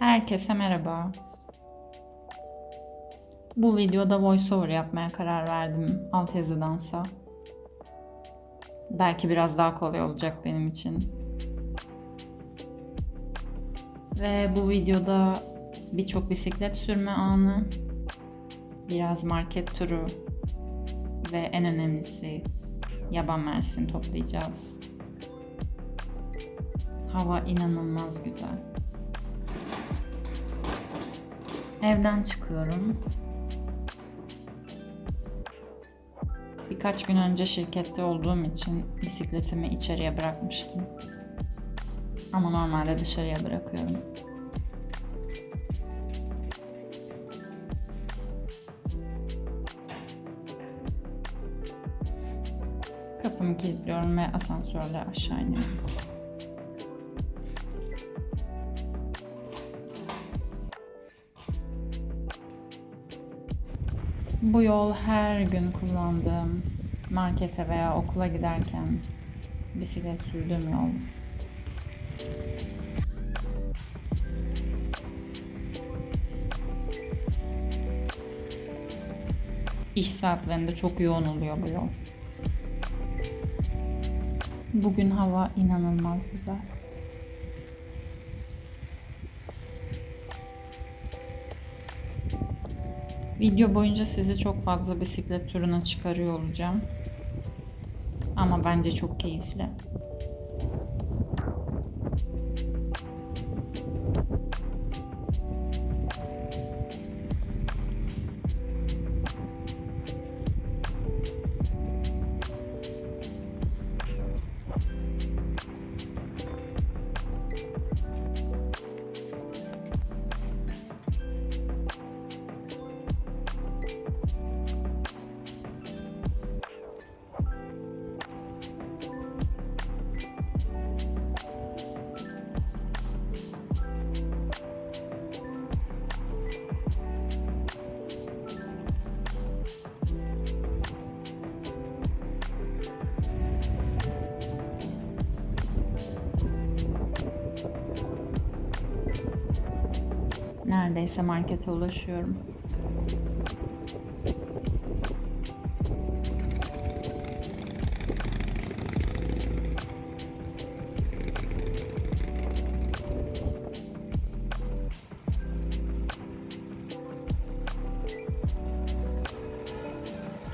Herkese merhaba. Bu videoda voiceover yapmaya karar verdim altyazıdansa. Belki biraz daha kolay olacak benim için. Ve bu videoda birçok bisiklet sürme anı, biraz market turu ve en önemlisi yaban mersini toplayacağız. Hava inanılmaz güzel. Evden çıkıyorum. Birkaç gün önce şirkette olduğum için bisikletimi içeriye bırakmıştım. Ama normalde dışarıya bırakıyorum. Kapımı kilitliyorum ve asansörle aşağı iniyorum. Bu yol her gün kullandığım markete veya okula giderken bisiklet sürdüğüm yol. İş saatlerinde çok yoğun oluyor bu yol. Bugün hava inanılmaz güzel. Video boyunca sizi çok fazla bisiklet turuna çıkarıyor olacağım. Ama bence çok keyifli. Neredeyse markete ulaşıyorum.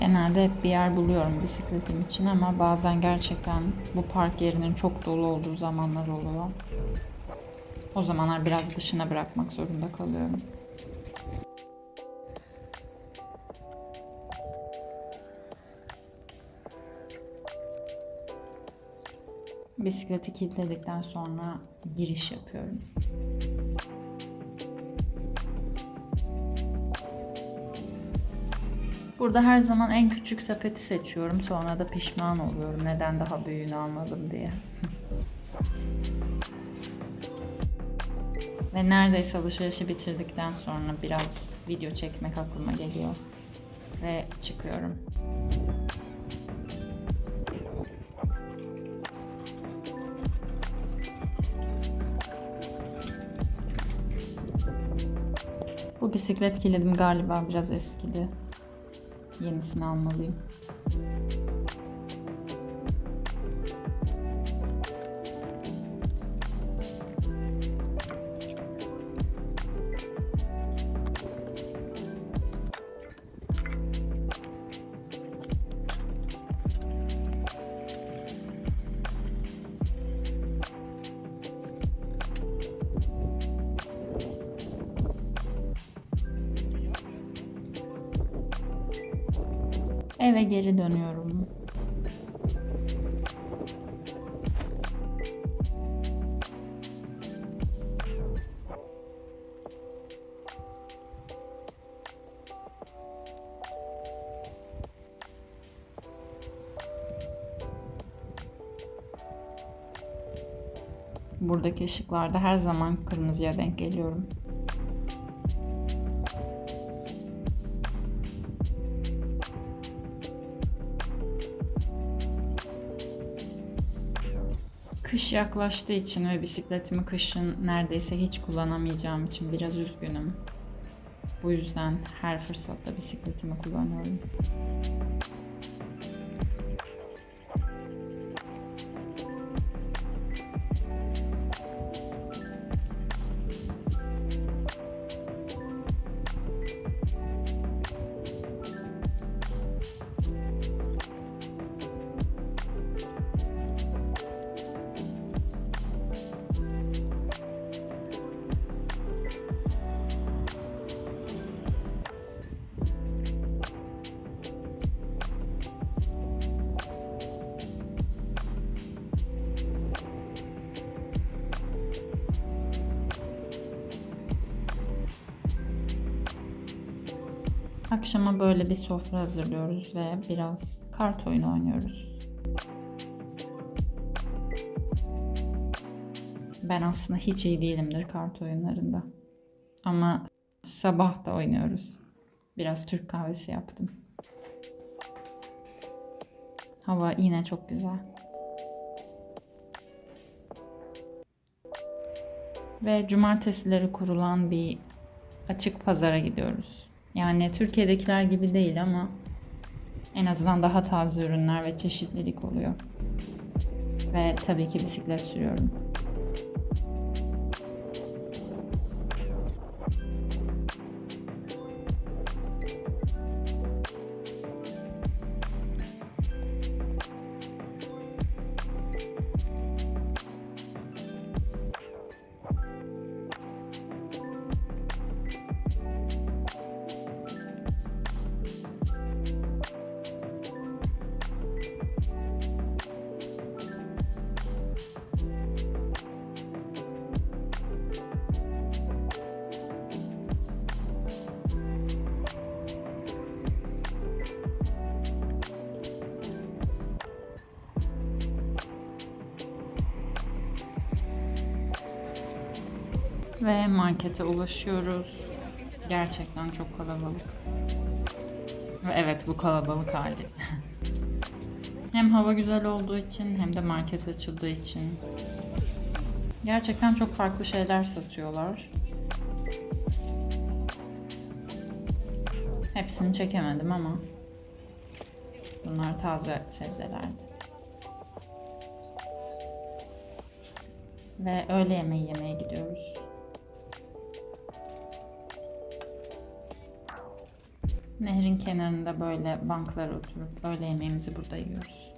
Genelde hep bir yer buluyorum bisikletim için ama bazen gerçekten bu park yerinin çok dolu olduğu zamanlar oluyor. O zamanlar biraz dışına bırakmak zorunda kalıyorum. Bisikleti kilitledikten sonra giriş yapıyorum. Burada her zaman en küçük sepeti seçiyorum. Sonra da pişman oluyorum neden daha büyüğünü almadım diye. Ve neredeyse alışverişi bitirdikten sonra biraz video çekmek aklıma geliyor. Ve çıkıyorum. Bu bisiklet kilidim galiba biraz eskidi. Yenisini almalıyım. Eve geri dönüyorum. Buradaki ışıklarda her zaman kırmızıya denk geliyorum. Kış yaklaştığı için ve bisikletimi kışın neredeyse hiç kullanamayacağım için biraz üzgünüm. Bu yüzden her fırsatta bisikletimi kullanıyorum. Akşama böyle bir sofra hazırlıyoruz ve biraz kart oyunu oynuyoruz. Ben aslında hiç iyi değilimdir kart oyunlarında. Ama sabah da oynuyoruz. Biraz Türk kahvesi yaptım. Hava yine çok güzel. Ve cumartesileri kurulan bir açık pazara gidiyoruz. Yani Türkiye'dekiler gibi değil ama en azından daha taze ürünler ve çeşitlilik oluyor. Ve tabii ki bisiklet sürüyorum. Ve markete ulaşıyoruz. Gerçekten çok kalabalık. Ve evet bu kalabalık hali. hem hava güzel olduğu için hem de market açıldığı için. Gerçekten çok farklı şeyler satıyorlar. Hepsini çekemedim ama bunlar taze sebzelerdi. Ve öğle yemeği yemeye gidiyoruz. Nehrin kenarında böyle banklara oturup öğle yemeğimizi burada yiyoruz.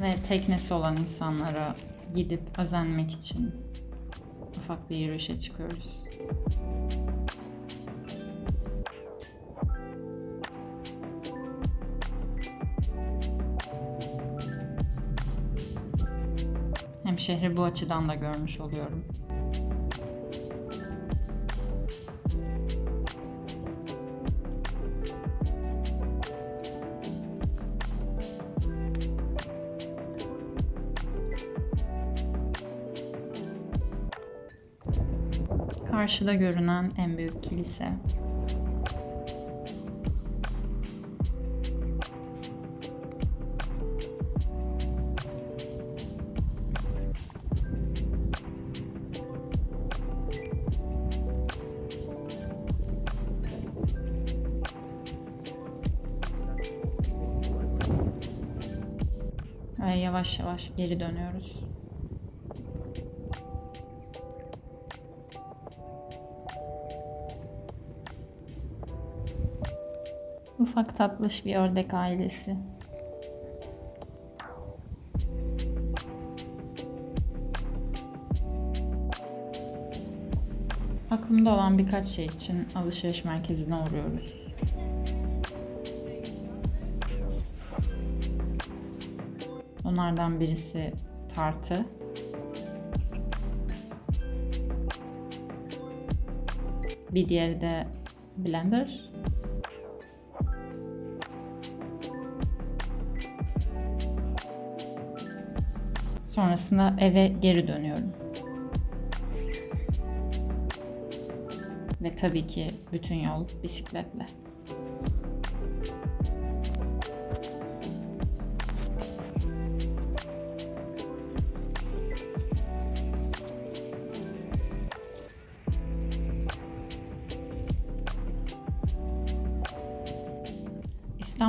Ve teknesi olan insanlara gidip özenmek için ufak bir yürüyüşe çıkıyoruz. Hem şehri bu açıdan da görmüş oluyorum. Karşıda görünen en büyük kilise. Ve yavaş yavaş geri dönüyoruz. Ufak tatlış bir ördek ailesi. Aklımda olan birkaç şey için alışveriş merkezine uğruyoruz. Onlardan birisi tartı. Bir diğeri de blender. Sonrasında eve geri dönüyorum. Ve tabii ki bütün yol bisikletle.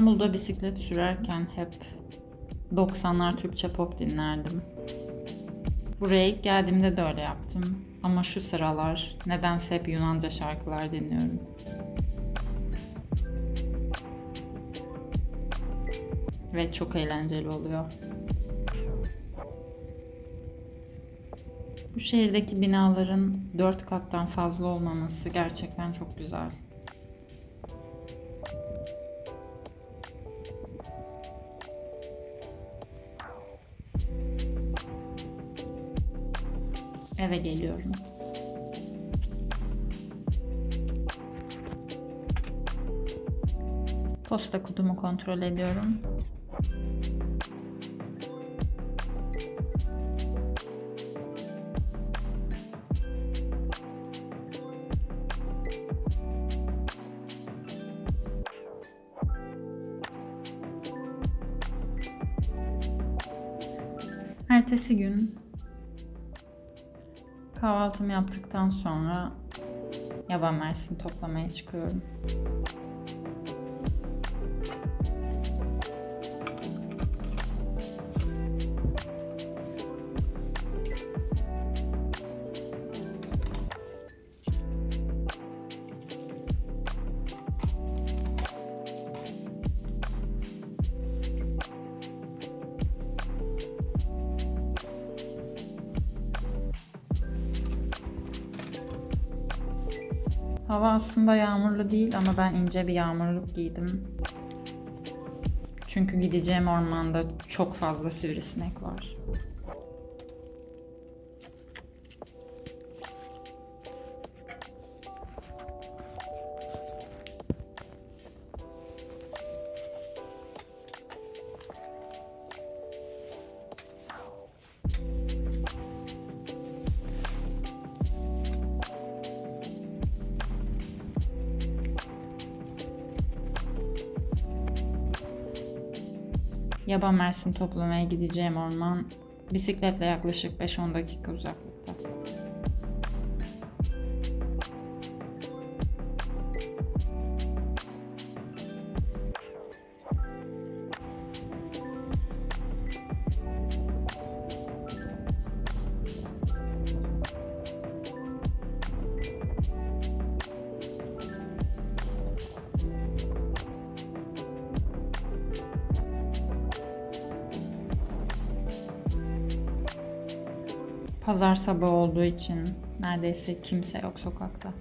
İstanbul'da bisiklet sürerken hep 90'lar Türkçe pop dinlerdim. Buraya ilk geldiğimde de öyle yaptım. Ama şu sıralar nedense hep Yunanca şarkılar dinliyorum. Ve çok eğlenceli oluyor. Bu şehirdeki binaların dört kattan fazla olmaması gerçekten çok güzel. Eve geliyorum. Posta kutumu kontrol ediyorum. Ertesi gün Kahvaltımı yaptıktan sonra yaban mersin toplamaya çıkıyorum. Hava aslında yağmurlu değil ama ben ince bir yağmurluk giydim. Çünkü gideceğim ormanda çok fazla sivrisinek var. Yaban mersin toplamaya gideceğim orman bisikletle yaklaşık 5-10 dakika uzaklıkta. Pazar sabahı olduğu için neredeyse kimse yok sokakta.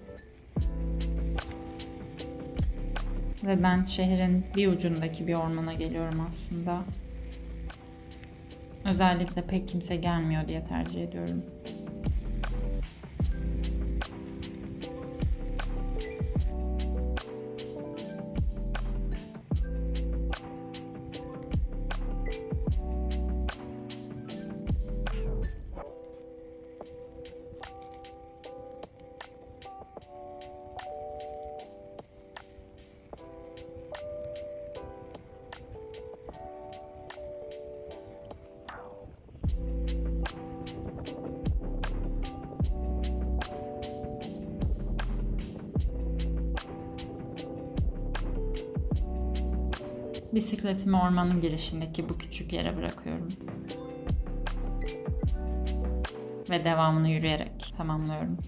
Ve ben şehrin bir ucundaki bir ormana geliyorum aslında. Özellikle pek kimse gelmiyor diye tercih ediyorum. Bisikletimi ormanın girişindeki bu küçük yere bırakıyorum. Ve devamını yürüyerek tamamlıyorum.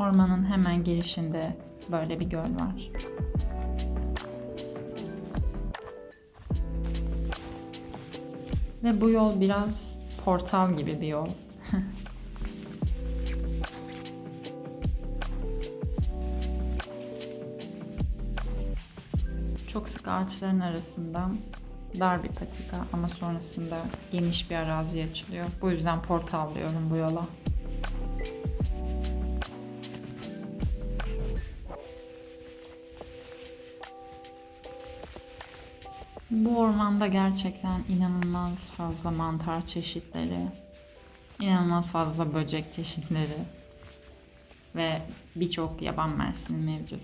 Ormanın hemen girişinde böyle bir göl var. Ve bu yol biraz portal gibi bir yol. Çok sık ağaçların arasından dar bir patika ama sonrasında geniş bir arazi açılıyor. Bu yüzden portallıyorum bu yola. Bu ormanda gerçekten inanılmaz fazla mantar çeşitleri, inanılmaz fazla böcek çeşitleri ve birçok yaban mersini mevcut.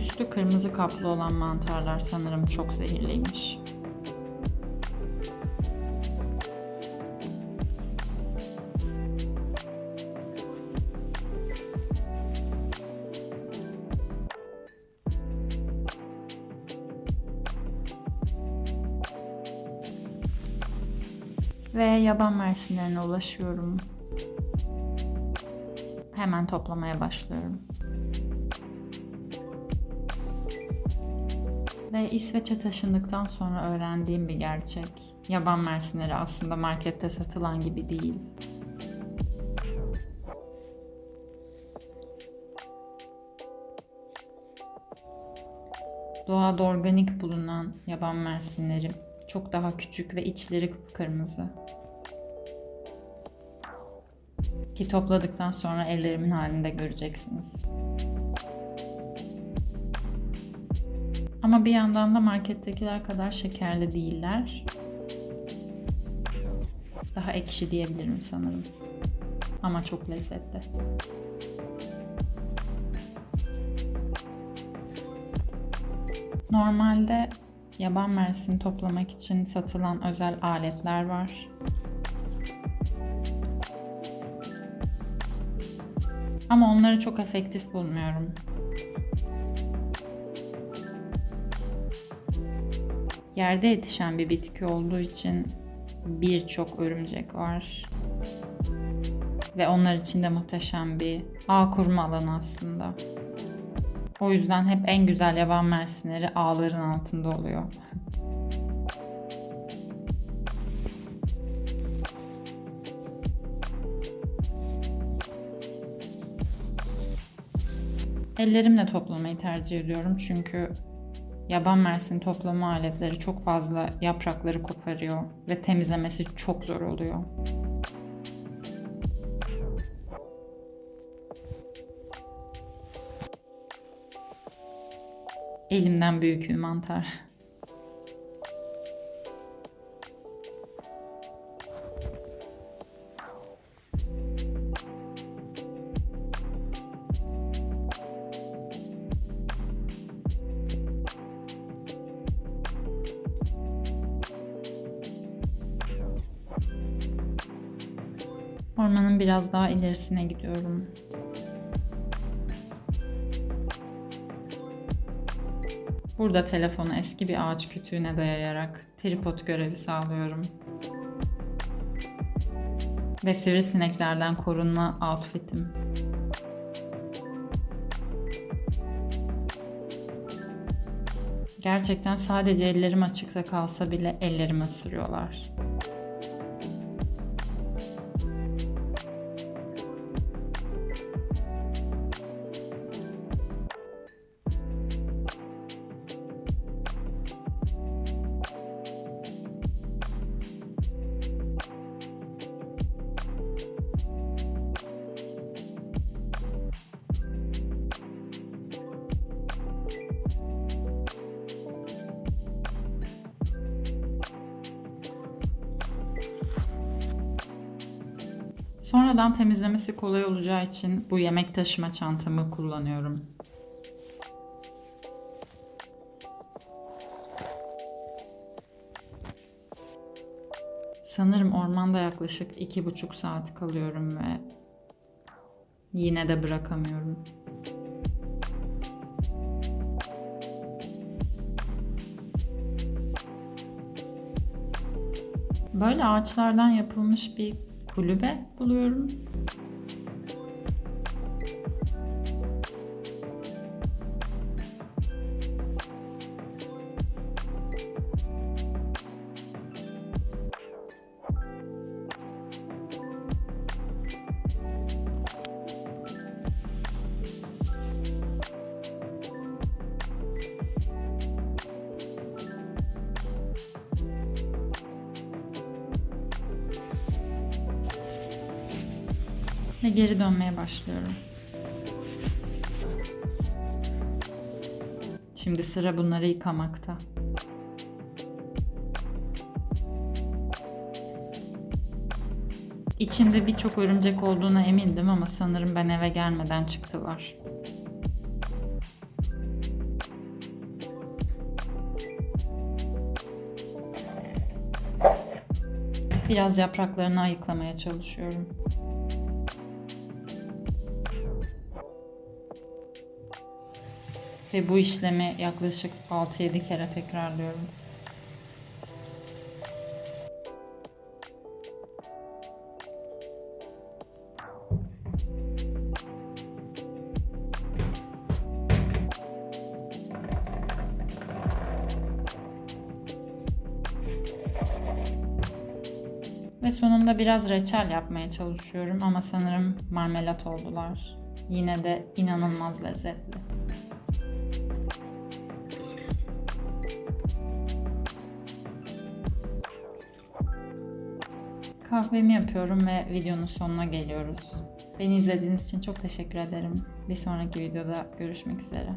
Üstü kırmızı kaplı olan mantarlar sanırım çok zehirliymiş. Ve yaban mersinlerine ulaşıyorum. Hemen toplamaya başlıyorum. Ve İsveç'e taşındıktan sonra öğrendiğim bir gerçek. Yaban mersinleri aslında markette satılan gibi değil. Doğada organik bulunan yaban mersinleri çok daha küçük ve içleri kırmızı. Ki topladıktan sonra ellerimin halinde göreceksiniz. Ama bir yandan da markettekiler kadar şekerli değiller. Daha ekşi diyebilirim sanırım. Ama çok lezzetli. Normalde yaban mersini toplamak için satılan özel aletler var. Ama onları çok efektif bulmuyorum. Yerde yetişen bir bitki olduğu için birçok örümcek var. Ve onlar için de muhteşem bir ağ kurma alanı aslında. O yüzden hep en güzel yaban mersinleri ağların altında oluyor. Ellerimle toplamayı tercih ediyorum çünkü yaban mersin toplama aletleri çok fazla yaprakları koparıyor ve temizlemesi çok zor oluyor. Elimden büyük bir mantar. Ormanın biraz daha ilerisine gidiyorum. Burada telefonu eski bir ağaç kütüğüne dayayarak tripod görevi sağlıyorum. Ve sivrisineklerden korunma outfitim. Gerçekten sadece ellerim açıkta kalsa bile ellerimi ısırıyorlar. Sonradan temizlemesi kolay olacağı için bu yemek taşıma çantamı kullanıyorum. Sanırım ormanda yaklaşık iki buçuk saat kalıyorum ve yine de bırakamıyorum. Böyle ağaçlardan yapılmış bir kulübe buluyorum. Dönmeye başlıyorum. Şimdi sıra bunları yıkamakta. İçinde birçok örümcek olduğuna emindim ama sanırım ben eve gelmeden çıktılar. Biraz yapraklarını ayıklamaya çalışıyorum. Ve bu işlemi yaklaşık 6-7 kere tekrarlıyorum. Ve sonunda biraz reçel yapmaya çalışıyorum ama sanırım marmelat oldular. Yine de inanılmaz lezzetli. Kahvemi yapıyorum ve videonun sonuna geliyoruz. Beni izlediğiniz için çok teşekkür ederim. Bir sonraki videoda görüşmek üzere.